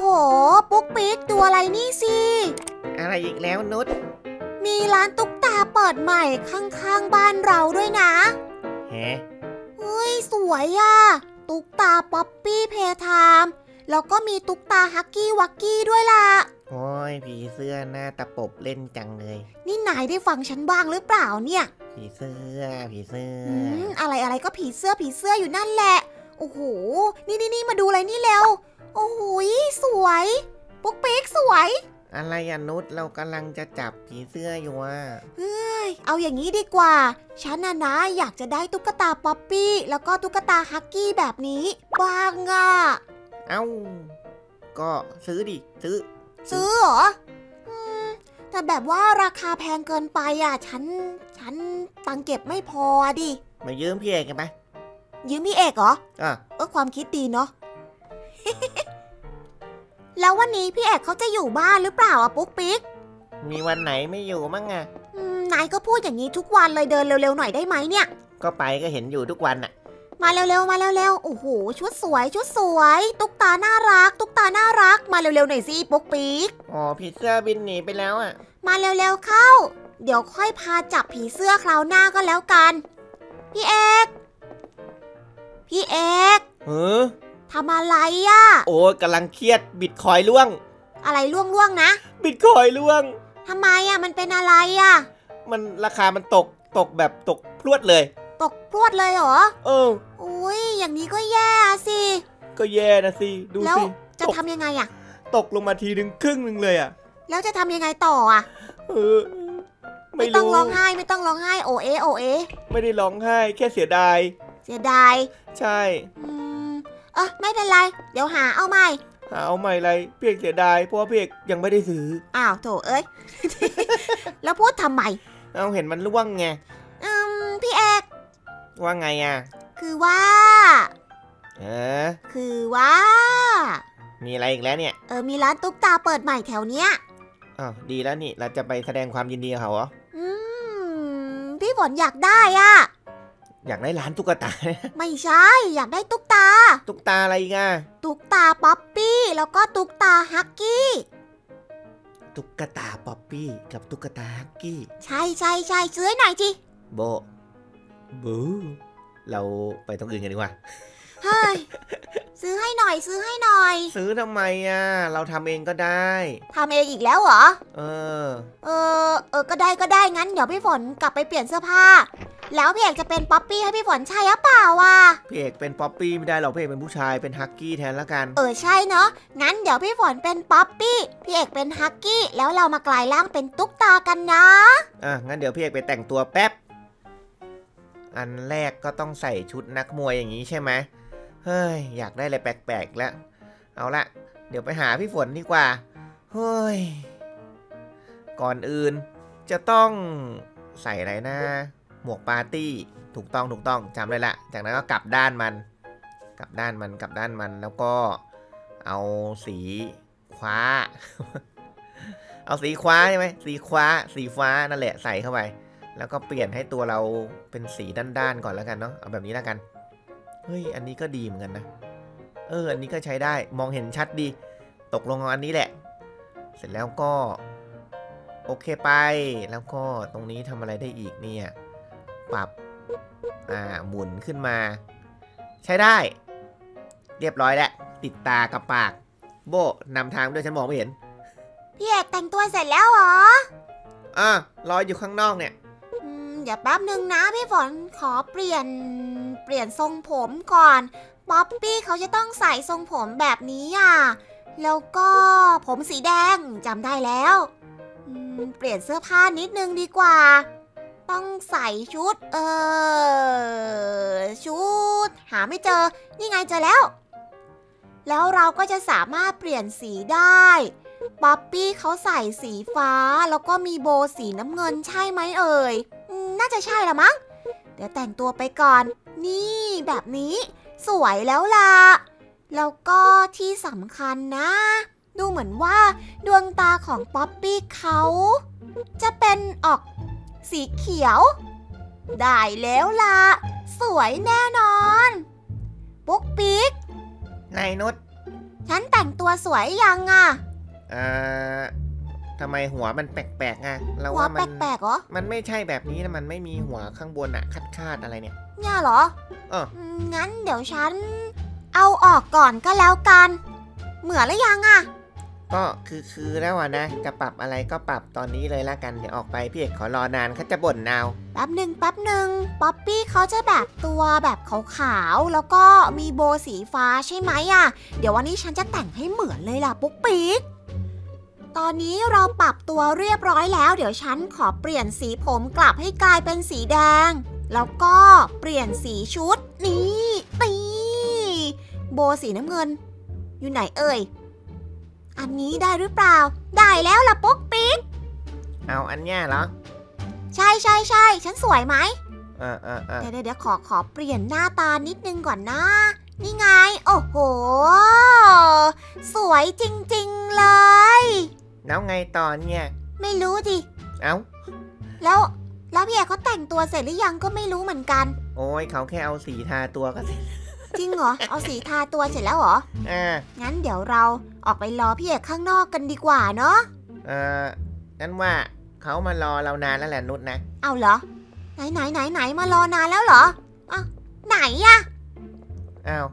โห ปุ๊กปิ๊กดูอะไรนี่สิอะไรอีกแล้วนุชมีร้านตุ๊กตาเปิดใหม่ข้างๆบ้านเราด้วยนะแฮะเฮ้ยสวยอะตุ๊กตาป๊อปปี้เพทามแล้วก็มีตุ๊กตาฮักกี้วักกี้ด้วยล่ะ โอ้ยผีเสื้อหน้าตะปบเล่นจังเลย นี่นายได้ฟังฉันบ้างหรือเปล่าเนี่ย ผีเสื้อ ผีเสื้ออืมอะไรอะไรก็ผีเสื้อผีเสื้ออยู่นั่นแหละ โอ้โห นี่นี่นี่มาดูอะไรนี่เร็ว โอ้โหยสวยปุ๊กปิ๊กสวย อะไรอะนุชเรากำลังจะจับผีเสื้ออยู่อะเฮ้ย เอาอย่างนี้ดีกว่า ฉันน่ะนะอยากจะได้ตุ๊กตาป๊อปปี้ แล้วก็ตุ๊กตาฮักกี้แบบนี้บ้างอะเอ้า ก็ซื้อดิ ซื้อ ซื้อเหรออืมแต่แบบว่าราคาแพงเกินไปอะฉัน ฉันตังค์เก็บไม่พอดิ มายืมพี่เอกกันไหมยืมพี่เอกเหรอ อะ เออความคิดดีเนาะ แล้ววันนี้พี่เอกเขาจะอยู่บ้านหรือเปล่าอะปุ๊กปิ๊กมีวันไหนไม่อยู่มั้งอะอืมนายก็พูดอย่างนี้ทุกวันเลยเดินเร็วๆหน่อยได้ไหมเนี่ย ก็ไปก็เห็นอยู่ทุกวันอะมาเร็วๆมาเร็วๆโอ้โหชุดสวยชุดสวย ตุ๊กตาน่ารัก ตุ๊กตาน่ารัก มาเร็วๆหน่อยสิปุ๊กปิ๊กอ๋อผีเสื้อบินหนีไปแล้วอะมาเร็วๆเข้า เดี๋ยวค่อยพาจับผีเสื้อคราวหน้าก็แล้วกัน พี่เอก พี่เอก เออ ทำอะไรอะโอ้ยกำลังเครียดบิตคอยล่วง อะไรล่วงๆนะบิตคอยล่วง ทำไมอะมันเป็นอะไรอะมันราคามันตกตกแบบตกพรวดเลย ตกพรวดเลยเหรอเออ อุ้ยอย่างนี้ก็แย่อะสิ ก็แย่นะสิดูแล้วสิจะตกทำยังไงอะตกลงมาทีหนึ่งครึ่งหนึ่งเลยอะแล้วจะทำยังไงต่ออะเออไม่ไม่ต้องรู้ร้องไห้ไม่ต้องร้องไห้โอเอโอเอไม่ได้ร้องไห้แค่เสียดาย เสียดาย ใช่อืม เออไม่เป็นไร เดี๋ยวหาเอาใหม่ หาเอาใหม่อะไรเพียกเสียดายเพราะว่าเพียกยังไม่ได้ซื้อ อ้าวโถเอ้ย แล้วพูดทำไมเอาเห็นมันล่วงไง อืมพี่เอกว่าไงอะ คือว่า เออ คือว่า มีอะไรอีกแล้วเนี่ย เออมีร้านตุ๊กตาเปิดใหม่แถวเนี้ยอ้าวดีแล้วนี่เราจะไปแสดงความยินดีกับเขาเหรออืมพี่ฝนอยากได้อะ อยากได้ร้านตุ๊กตา ไม่ใช่ อยากได้ตุ๊กตา ตุ๊กตาอะไรอีกันตุ๊กตาป๊อปปี้แล้วก็ตุ๊กตาฮักกี้ ตุ๊กตาป๊อปปี้กับตุ๊กตาฮักกี้ ใช่ใช่ใช่ซื้อให้หน่อยจิโบบูเราไปตรงอื่นกันดีกว่า เฮ้ยซื้อให้หน่อยซื้อให้หน่อยซื้อทำไมอะ เราทำเองก็ได้ ทำเองอีกแล้วเหรอ เออ เออเออก็ได้ก็ได้งั้นเดี๋ยวพี่ฝนกลับไปเปลี่ยนเสื้อผ้า แล้วพี่เอกจะเป็นป๊อปปี้ให้พี่ฝนใช่หรือเปล่าวะพี่เอกเป็นป๊อปปี้ไม่ได้หรอกพี่เอกเป็นผู้ชายเป็นฮักกี้แทนละกันเออใช่เนาะงั้นเดี๋ยวพี่ฝนเป็นป๊อปปี้พี่เอกเป็นฮักกี้แล้วเรามากลายร่างเป็นตุ๊กตากันนะอะงั้นเดี๋ยวพี่เอกไปแต่งตัวแป๊บ อันแรกก็ต้องใส่ชุดนักมวยอย่างนี้ใช่ไหมเฮ้ยอยากได้อะไรแปลกๆแล้ว เอาละเดี๋ยวไปหาพี่ฝนดีกว่าเฮ้ยก่อนอื่นจะต้องใส่อะไรนะ หมวกปาร์ตี้ ถูกต้องถูกต้องจำได้ละ จากนั้นก็กลับด้านมัน กลับด้านมันกลับด้านมันแล้วก็เอาสีคว้า เอาสีคว้าใช่ไหมสีคว้าสีฟ้านั่นแหละใส่เข้าไป แล้วก็เปลี่ยนให้ตัวเราเป็นสีด้านๆก่อนแล้วกันเนาะเอาแบบนี้แล้วกันเฮ้ยอันนี้ก็ดีเหมือนกันนะเออ อันนี้ก็ใช้ได้มองเห็นชัดดี ตกลงเอาอันนี้แหละ เสร็จแล้วก็ โอเคไป แล้วก็ตรงนี้ทำอะไรได้อีกเนี่ย ปรับ อ่า หมุนขึ้นมา ใช้ได้ เรียบร้อยแล้ว ติดตากับปาก โบนำทางด้วยฉันมองไม่เห็น พี่เอกแต่งตัวเสร็จแล้วเหรออะรออยู่ข้างนอกเนี่ย อืมเดี๋ยวแป๊บหนึ่งนะพี่ฝนขอเปลี่ยนเปลี่ยนทรงผมก่อนป๊อปปี้เขาจะต้องใส่ทรงผมแบบนี้อะ แล้วก็ผมสีแดงจำได้แล้วอืมเปลี่ยนเสื้อผ้านิดนึงดีกว่า ต้องใส่ชุด เออชุด หาไม่เจอ นี่ไงเจอแล้ว แล้วเราก็จะสามารถเปลี่ยนสีได้ป๊อปปี้เขาใส่สีฟ้าแล้วก็มีโบสีน้ำเงินใช่ไหมเอ่ย น่าจะใช่ละมั้ง เดี๋ยวแต่งตัวไปก่อน นี่แบบนี้ สวยแล้วล่ะ แล้วก็ที่สำคัญนะ ดูเหมือนว่าดวงตาของป๊อปปี้เขาจะเป็นออก สีเขียว ได้แล้วล่ะ สวยแน่นอน ปุ๊กปิ๊ก นายนุชฉันแต่งตัวสวยยังอะอ่าทำไมหัวมันแปลกๆอะเราหัวว่าแมัน ปลกๆเหรอ มันไม่ใช่แบบนี้นะ มันไม่มีหัวข้างบนอะคาดคาดๆอะไรเนี่ย เนี่ยเหรอเออ มงั้นเดี๋ยวฉัน เอาออกก่อนก็แล้วกัน เหมือนหรือยังอะ ก็คือคือแล้วอะนะ จะปรับอะไรก็ปรับตอนนี้เลยละกัน เดี๋ยวออกไปพี่เอกขอรอนานเขาจะบ่นนาวแป๊บหนึ่งแป๊บหนึ่งป๊อปปี้เขาจะแบบตัวแบบขาวๆ แล้วก็มีโบสีฟ้าใช่ไหมอะเดี๋ยววันนี้ฉันจะแต่งให้เหมือนเลยล่ะปุ๊กปิ๊กตอนนี้เราปรับตัวเรียบร้อยแล้ว เดี๋ยวฉันขอเปลี่ยนสีผมกลับให้กลายเป็นสีแดง แล้วก็เปลี่ยนสีชุด นี่นี่โบสีน้ำเงิน อยู่ไหนเอ่ย อันนี้ได้หรือเปล่า ได้แล้วล่ะปุ๊กปิ๊ก เอาอันเนี้ยเหรอ ใช่ใช่ใช่ฉันสวยไหมเออเออเออเดี๋ยวเดี๋ยวเดี๋ยวขอขอเปลี่ยนหน้าตานิดนึงก่อนนะ นี่ไง โอ้โห สวยจริงๆเลย แล้วไงต่อเนี่ย ไม่รู้ดิ เอ้าแล้วแล้วพี่เอกเขาแต่งตัวเสร็จหรือยังก็ไม่รู้เหมือนกัน โอ้ยเขาแค่เอาสีทาตัวก็เสร็จ จริงเหรอ เอาสีทาตัวเสร็จแล้วเหรออ่างั้นเดี๋ยวเราออกไปรอพี่เอกข้างนอกกันดีกว่าเนาะ เออนั่นว่าเขามารอเรานานแล้วแหละนุชนะเอาเหรอ ไหนไหนไหนไหนมารอนานแล้วเหรออ้าวไหนอะอ้าว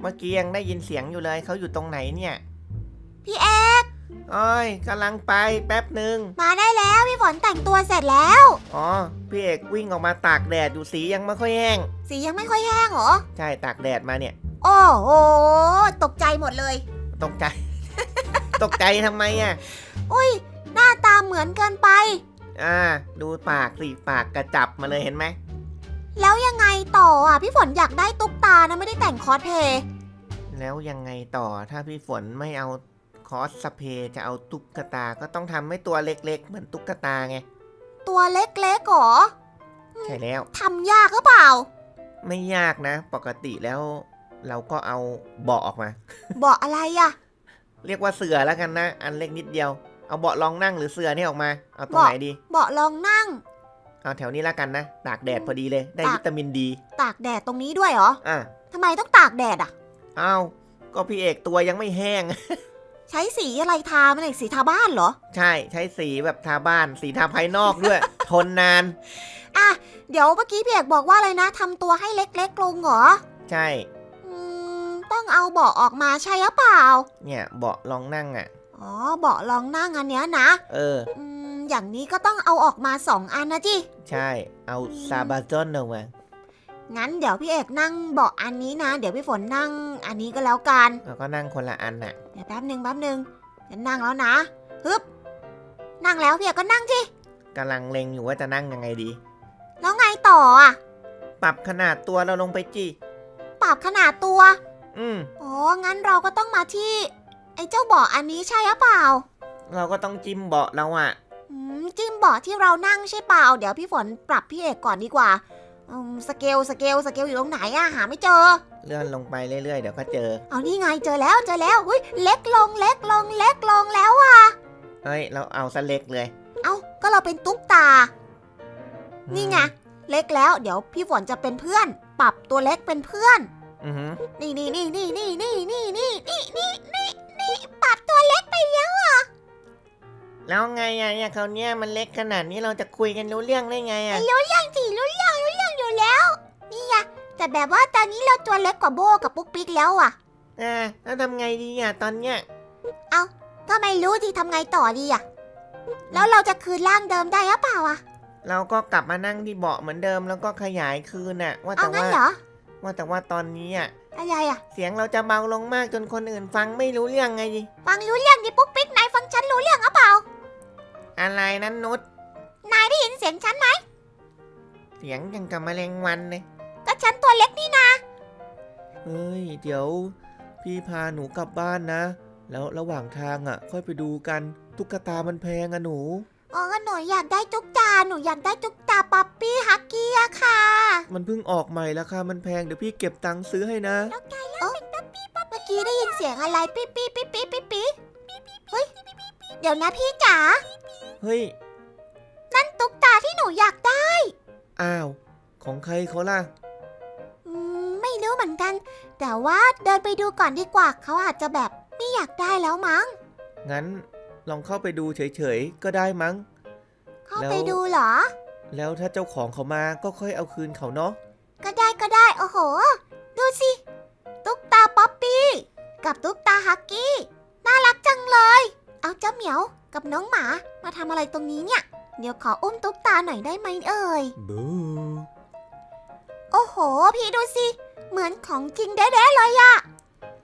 เมื่อกี้ยังได้ยินเสียงอยู่เลยเขาอยู่ตรงไหนเนี่ย พี่เอก โอ้ยกำลังไปแป๊บหนึ่งมาได้แล้วพี่ฝนแต่งตัวเสร็จแล้ว อ๋อ พี่เอกวิ่งออกมาตากแดดอยู่สียังไม่ค่อยแห้ง สียังไม่ค่อยแห้งเหรอ ใช่ตากแดดมาเนี่ย โอ้โหตกใจหมดเลย ตกใจ ตกใจทำไมอะ อุ้ย หน้าตาเหมือนเกินไป อ่า ดูปากสิปากกระจับมาเลยเห็นไหม แล้วยังไงต่ออะพี่ฝนอยากได้ตุ๊กตานะไม่ได้แต่งคอสเพลย์แล้วยังไงต่อถ้าพี่ฝนไม่เอา คอสสเพย์จะเอาตุ๊กตาก็ต้องทำให้ตัวเล็ก ๆ เหมือนตุ๊กตาไง ตัวเล็กๆเหรอใช่แล้วทำยากหรือเปล่า ไม่ยากนะ ปกติแล้ว เราก็เอาเบาะออกมาบอกอะไรอะเรียกว่าเสือแล้วกันนะ อันเล็กนิดเดียว เอาเบาะรองนั่งหรือเสือนี่ออกมา เอาตรงเบาะไหนดี เบาะลองนั่ง เอาแถวนี้แล้วกันนะ ตากแดดพอดีเลย ได้ตากวิตามินดี ตากแดดตรงนี้ด้วยเหรออะทำไมต้องตากแดดอะเอาก็พี่เอกตัวยังไม่แห้ง ใช้สีอะไรทามันเอกสีทาบ้านเหรอ ใช่ใช้สีแบบทาบ้าน สีทาภายนอกด้วย ทนนาน อะ เดี๋ยวเมื่อกี้พี่เอกบอกว่าอะไรนะทำตัวให้เล็กๆลงเหรอ ใช่ อืม ต้องเอาเบาะออกมาใช่หรือเปล่า เนี่ยเบาะรองนั่งอะ อ๋อ เบาะลองนั่งอันเนี้ยนะ เออ อืม อย่างนี้ก็ต้องเอาออกมาสองอันนะจิ ใช่ เอาซาบาจอนออกมา งั้นเดี๋ยวพี่เอกนั่งเบาะอันนี้นะ เดี๋ยวพี่ฝนนั่งอันนี้ก็แล้วกันแล้วก็นั่งคนละอันน่ะ เดี๋ยวแป๊บหนึ่งแป๊บหนึ่งจะนั่งแล้วนะฮึบนั่งแล้วพี่เอกก็นั่งที่กำลังเล็งอยู่ว่าจะนั่งยังไงดี แล้วไงต่ออะปรับขนาดตัวเราลงไปจีปรับขนาดตัวอืม อ๋องั้นเราก็ต้องมาที่ ไอ้เจ้าเบาะอันนี้ใช่หรือเปล่าเราก็ต้องจิ้มเบาะเราอะอืมจิ้มเบาะที่เรานั่งใช่เปล่า เดี๋ยวพี่ฝนปรับพี่เอกก่อนดีกว่า อืมสเกลสเกลสเกลอยู่ตรงไหนอะหาไม่เจอ เลื่อนลงไปเรื่อยๆ เดี๋ยวก็เจอ เอานี่ไงเจอแล้วเจอแล้วอุ้ยเล็กลงเล็กลงเล็กลงแล้วอะเฮ้ย เราเอาซะเล็กเลยเอ้าก็เราเป็นตุ๊กตา นี่ไงเล็กแล้ว เดี๋ยวพี่ฝนจะเป็นเพื่อน ปรับตัวเล็กเป็นเพื่อน อือหือนี่นี่นี่นี่นี่นี่นี่นี่นี่นี่นี่นี่ปรับตัวเล็กไปแล้วแล้วไงอะเนี่ยเขาวเนี่ยมันเล็กขนาดนี้เราจะคุยกันรู้เรื่องได้ไงอะรู้เรื่องสิรู้เรื่องรู้เรื่องอยู่ แล้ว นี่ไงแต่แบบว่าตอนนี้เราตัวเล็กกว่าโบกับปุ๊กปิ๊กแล้วอะอ่าแล้วทำไงดีอะตอนเนี้ยก็ไม่รู้ที่ทำไงต่อดีอะแล้วเราจะคืนร่างเดิมได้หรือเปล่าอะเราก็กลับมานั่งที่เบาะเหมือนเดิมแล้วก็ขยายคืนน่ะ ว่าเอาแต่งั้ว่านเหรอ ว่าแต่ว่าตอนนี้อะอะไรอะเสียงเราจะเบาลงมากจนคนอื่นฟังไม่รู้เรื่องไงดิฟังรู้เรื่องดิปุ๊กปิ๊กนายฟังฉันรู้เรื่องหรือเปล่า อะไรนั้นนุช นายได้ยินเสียงฉันไหม เสียงยังกับแมลงวันเลยก็ฉันตัวเล็กนี่นะ เฮ้ย เดี๋ยว พี่พาหนูกลับบ้านนะ แล้วระหว่างทางอะ ค่อยไปดูกัน ตุ๊กตามันแพงอะหนู อ๋อหนูอยากได้ตุ๊กตา หนูอยากได้ตุ๊กตาป๊อปปี้ฮักกี้อะค่ะ มันเพิ่งออกใหม่ราคามันแพงเดี๋ยวพี่เก็บตังค์ซื้อให้นะเมื่อกี้ได้ยินเสียงอะไรปิ๊ปปี้ปิ๊ปปี้ปิ๊ปปี้เฮ้ย เดี๋ยวนะพี่จ๋า เฮ้ย นั่นตุ๊กตาที่หนูอยากได้ อ้าว ของใครเขาล่ะ อืมไม่รู้เหมือนกัน แต่ว่าเดินไปดูก่อนดีกว่าเขาอาจจะแบบไม่อยากได้แล้วมั้ง งั้นลองเข้าไปดูเฉยๆ ก็ได้มั้ง เข้าแล้วไปดูเหรอ แล้วถ้าเจ้าของเขามาก็ค่อยเอาคืนเขาเนาะ ก็ได้ก็ได้โอ้โห ดูสิ ตุ๊กตาป๊อปปี้ กับตุ๊กตาฮักกี้ น่ารักจังเลย เอาเจ้าเหมียวกับน้องหมามาทำอะไรตรงนี้เนี่ย เดี๋ยวขออุ้มตุ๊กตาหน่อยได้ไหมเอ่ย บูโอ้โห พี่ดูสิ เหมือนของจริงแด้ๆเลยอะ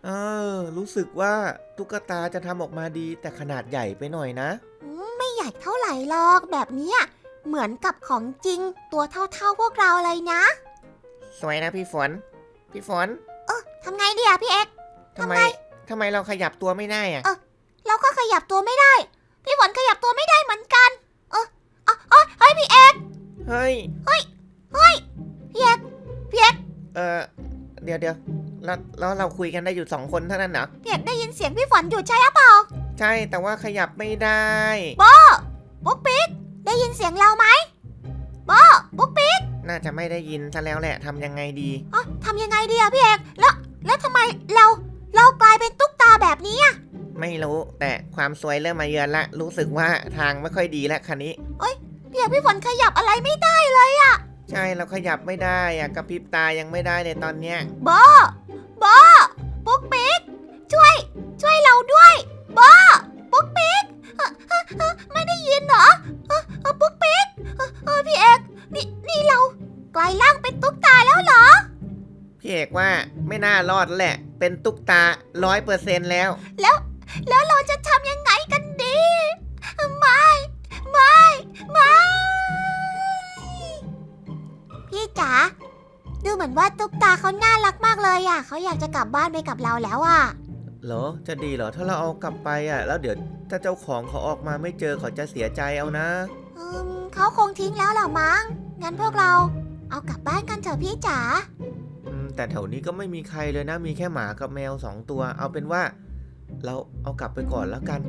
เออ รู้สึกว่าตุ๊กตาจะทำออกมาดีแต่ขนาดใหญ่ไปหน่อยนะ อืมไม่ใหญ่เท่าไหร่หรอกแบบเนี้ยเหมือนกับของจริง ตัวเท่าๆพวกเราเลยนะ สวยนะพี่ฝน พี่ฝนเออทำไงดีอะพี่เอ็ก ทำไมทำไมทำไมเราขยับตัวไม่ได้อะเออเราก็ขยับตัวไม่ได้ พี่ฝนขยับตัวไม่ได้เหมือนกันเออเอยเอยเฮ้ยพี่เอ็กเฮ้ยพี่เอ็กพี่เอ็กเออเดี๋ยวเดี๋ยวแล้วแล้วเราคุยกันได้อยู่สองคนเท่านั้นเหรอพี่เอ็กได้ยินเสียงพี่ฝนอยู่ใช่หรือเปล่าใช่แต่ว่าขยับไม่ได้ปุ๊กปิ๊กได้ยินเสียงเราไหมโบปุ๊กปิ๊กน่าจะไม่ได้ยินซะแล้วแหละทำยังไงดี อ๋อทำยังไงดีอะพี่เอ็กแล้วแล้วทำไมเราเรากลายเป็นตุ๊กตาแบบนี้อะไม่รู้แต่ความสวยเริ่มมาเยือนละรู้สึกว่าทางไม่ค่อยดีแล้วคันนี้ พี่เอ็กพี่ฝนขยับอะไรไม่ได้เลยใช่เราขยับไม่ได้อะกระพริบตายังไม่ได้เลยตอนเนี้ยโบโบปุ๊กปิ๊กช่วย ช่วยเราด้วยโบปุ๊กปิ๊กเอ่อเอ่อเอ่อไม่ได้ยินเหรอเอ่อเอ่อปุ๊กปิ๊กเอ่อเอ่อพี่เอกนี่นี่เรากลายร่างเป็นตุ๊กตาแล้วเหรอ พี่เอกว่าไม่น่ารอดแหละ เป็นตุ๊กตาร้อยเปอร์เซ็นแล้ว แล้วเราจะทำ เขาน่ารักมากเลยอะเขาอยากจะกลับบ้านไปกับเราแล้วอะ เหรอ จะดีเหรอ ถ้าเราเอากลับไปอะ แล้วเดี๋ยวถ้าเจ้าของเขาออกมาไม่เจอเขาจะเสียใจเอานะ อืมเขาคงทิ้งแล้วเหรอมั้ง งั้นพวกเราเอากลับบ้านกันเถอะพี่จ๋า อืม แต่แถวนี้ก็ไม่มีใครเลยนะ มีแค่หมากับแมวสองตัว เอาเป็นว่า เราเอากลับไปก่อนแล้วกัน